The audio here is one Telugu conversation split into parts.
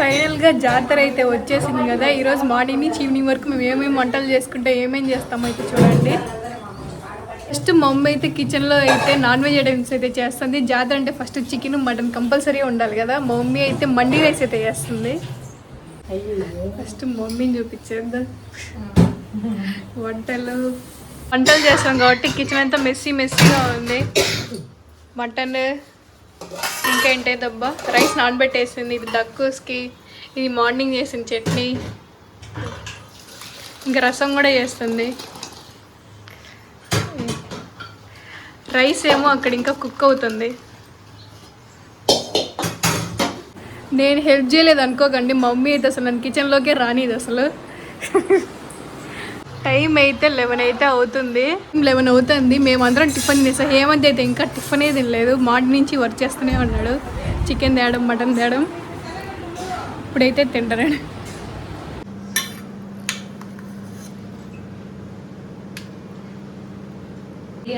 ఫైనల్గా జాతర అయితే వచ్చేసింది కదా. ఈరోజు మార్నింగ్ నుంచి ఈవినింగ్ వరకు మేము ఏమేమి వంటలు చేసుకుంటే ఏమేమి చేస్తామో అయితే చూడండి. ఫస్ట్ మా మమ్మీ అయితే కిచెన్లో అయితే నాన్ వెజ్ ఐటమ్స్ అయితే చేస్తుంది. జాతర అంటే ఫస్ట్ చికెన్ మటన్ కంపల్సరీ ఉండాలి కదా. మా మమ్మీ అయితే మండి రైస్ అయితే చేస్తుంది. ఫస్ట్ మమ్మీని చూపించేద్దాం. వంటలు. వంటలు చేస్తాం కాబట్టి కిచెన్ అంతా మెస్సీ మెస్సీగా ఉంది. మటన్ ఇంకా ఏంటే రైస్ నానబెట్టేసింది ఇది దక్కుస్కి ఇది మార్నింగ్ చేసిన చట్నీ. ఇంకా రసం కూడా చేస్తుంది. రైస్ ఏమో అక్కడ ఇంకా కుక్ అవుతుంది. నేను హెల్ప్ చేయలేదు అనుకోకండి మమ్మీ అయితే అసలు నన్ను కిచెన్లోకే రానిది అసలు. టైం అయితే లెవెన్ అయితే అవుతుంది. లెవెన్ అవుతుంది. మేమందరం టిఫిన్ తినేసాం హేమంత్ అయితే ఇంకా టిఫినే తినలేదు. మార్నింగ్ నుంచి వర్క్ చేస్తూనే ఉన్నాడు. చికెన్ తేడం మటన్ తేడం. ఇప్పుడైతే తింటారండి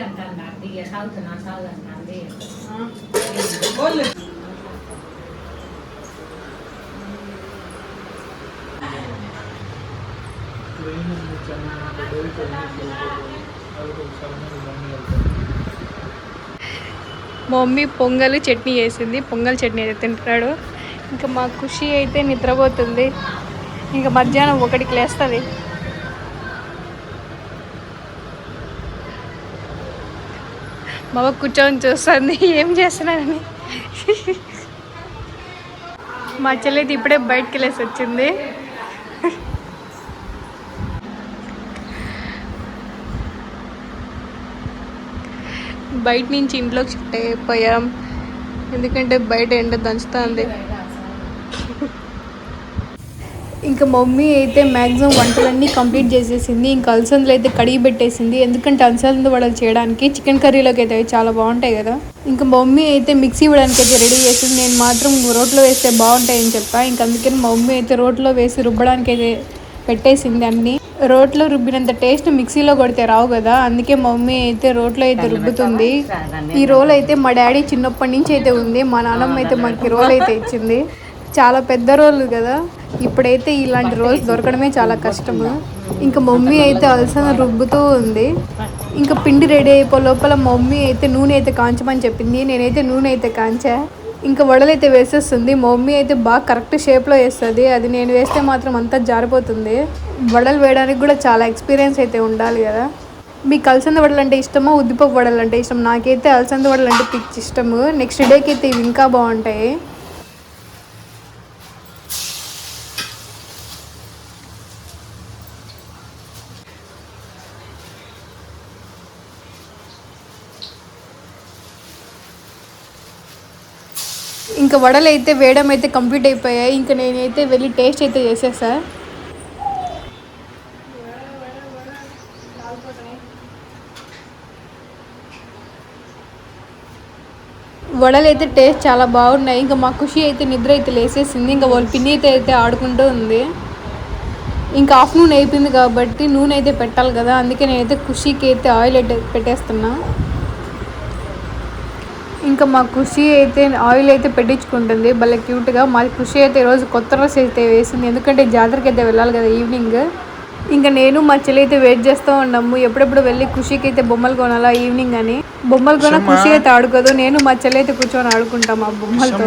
అంటాను మా మమ్మీ పొంగల్ చట్నీ చేసింది. పొంగల్ చట్నీ అయితే తింటున్నాడు. ఇంకా మా ఖుషి అయితే నిద్రపోతుంది. ఇంకా మధ్యాహ్నం ఒకటికి లేస్తుంది. బాబా కూర్చొని చూస్తుంది. ఏం చేస్తున్నానని మా చెల్లి అయితే ఇప్పుడే బయటకు వెళ్ళేసి వచ్చింది. బయట నుంచి ఇంట్లోకి షిఫ్ట్ అయిపోయాం ఎందుకంటే బయట ఎండ దంచుతుంది. ఇంకా మమ్మీ అయితే మ్యాక్సిమం వంటలన్నీ కంప్లీట్ చేసేసింది. ఇంకా అలసందలు అయితే కడిగి పెట్టేసింది. ఎందుకంటే అలసంద వడలు చేయడానికి చికెన్ కర్రీలోకి అయితే చాలా బాగుంటాయి కదా. ఇంకా మమ్మీ అయితే మిక్సీ ఇవ్వడానికి అయితే రెడీ చేసింది. నేను మాత్రం రోట్లో వేస్తే బాగుంటాయని చెప్పా. ఇంకా అందుకని మమ్మీ అయితే రోట్లో వేసి రుబ్బడానికి అయితే పెట్టేసింది అన్ని. రోట్లో రుబ్బినంత టేస్ట్ మిక్సీలో కొడితే రావు కదా. అందుకే మా మమ్మీ అయితే రోట్లో అయితే రుబ్బుతుంది. ఈ రోల్ అయితే మా డాడీ చిన్నప్పటి నుంచి అయితే ఉంది. మా నాన్నమ్మ అయితే ఈ రోల్ అయితే ఇచ్చింది. చాలా పెద్ద రోల్ కదా. ఇప్పుడైతే ఇలాంటి రోల్స్ దొరకడమే చాలా కష్టము. ఇంకా మమ్మీ అయితే అలసన రుబ్బుతూ ఉంది. ఇంకా పిండి రెడీ అయిపో లోపల మమ్మీ అయితే నూనె అయితే కాంచమని చెప్పింది. నేనైతే నూనె అయితే కాంచా. ఇంకా వడలు అయితే వేసేస్తుంది. మా మమ్మీ అయితే బాగా కరెక్ట్ షేప్లో వేస్తుంది. అది నేను వేస్తే మాత్రం అంతా జారిపోతుంది. వడలు వేయడానికి కూడా చాలా ఎక్స్పీరియన్స్ అయితే ఉండాలి కదా. మీకు అలసంద వడలు అంటే ఇష్టమా? ఉద్దిపప్పు వడలు అంటే ఇష్టం నాకైతే అలసంద వడలు అంటే పిచ్చి ఇష్టము. నెక్స్ట్ డేకి అయితే ఇవి ఇంకా బాగుంటాయి. ఇంకా వడలు అయితే వేయడం అయితే కంప్లీట్ అయిపోయాయి. ఇంకా నేనైతే వెళ్ళి టేస్ట్ అయితే చేసేసా వడలు అయితే టేస్ట్ చాలా బాగున్నాయి. ఇంకా మా ఖుషి అయితే నిద్ర అయితే లేసేసింది. ఇంకా వాళ్ళ పిన్ని అయితే అయితే ఆడుకుంటూ ఉంది. ఇంకా ఆఫ్టర్నూన్ అయిపోయింది కాబట్టి నూనె అయితే పెట్టాలి కదా. అందుకే నేనైతే ఖుషికి అయితే ఆయిల్ అయితే పెట్టేస్తున్నా. ఇంకా మా ఖుషి అయితే ఆయిల్ అయితే పెట్టించుకుంటుంది. భలే క్యూట్గా మా ఖుషి అయితే ఈరోజు కొత్త డ్రెస్ అయితే వేసింది. ఎందుకంటే జాతరకి అయితే వెళ్ళాలి కదా ఈవినింగ్. ఇంకా నేను మా చెల్లి అయితే వెయిట్ చేస్తూ ఉన్నాము. ఎప్పుడెప్పుడు వెళ్ళి ఖుషికి అయితే బొమ్మలు కొనాలా ఈవినింగ్ అని. బొమ్మలు కొన ఖుషి అయితే ఆడుకోదు. నేను మా చెల్లి అయితే కూర్చొని ఆడుకుంటాం ఆ బొమ్మలతో.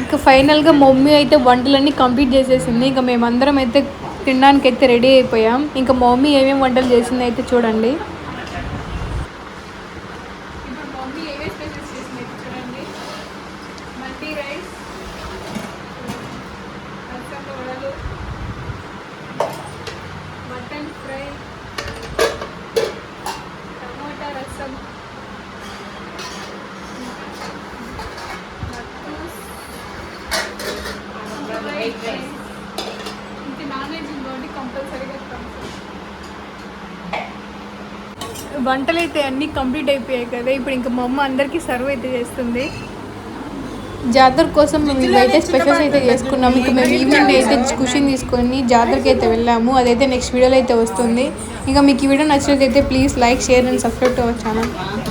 ఇంకా ఫైనల్గా మమ్మీ అయితే వంటలన్నీ కంప్లీట్ చేసేసింది. ఇంకా మేమందరం అయితే తినడానికి అయితే రెడీ అయిపోయాం. ఇంకా మమ్మీ ఏమేమి వంటలు చేసింది అయితే చూడండి మమ్మీ ఏవే స్పెషల్స్ చేసింది చూడండి మల్టీ రైస్ అలసంద వడలు మటన్ ఫ్రై టమోటా రసం మత్తూస్, వైట్ రైస్ ఇంక నాన్ వెజ్ ఇంకోటి కంపల్సరీగా వంటలు అయితే అన్నీ కంప్లీట్ అయిపోయాయి కదా ఇప్పుడు ఇంకా మా అమ్మ అందరికీ సర్వ్ అయితే చేస్తుంది. జాతర కోసం మేము ఇవైతే స్పెషల్స్ అయితే చేసుకున్నాము. ఇంకా మేము ఈవినింగ్ అయితే కుషిని తీసుకొని జాతరకి అయితే వెళ్ళాము. అదైతే నెక్స్ట్ వీడియోలో అయితే వస్తుంది. ఇంకా మీకు ఈ వీడియో నచ్చినట్లయితే please like share and subscribe to our channel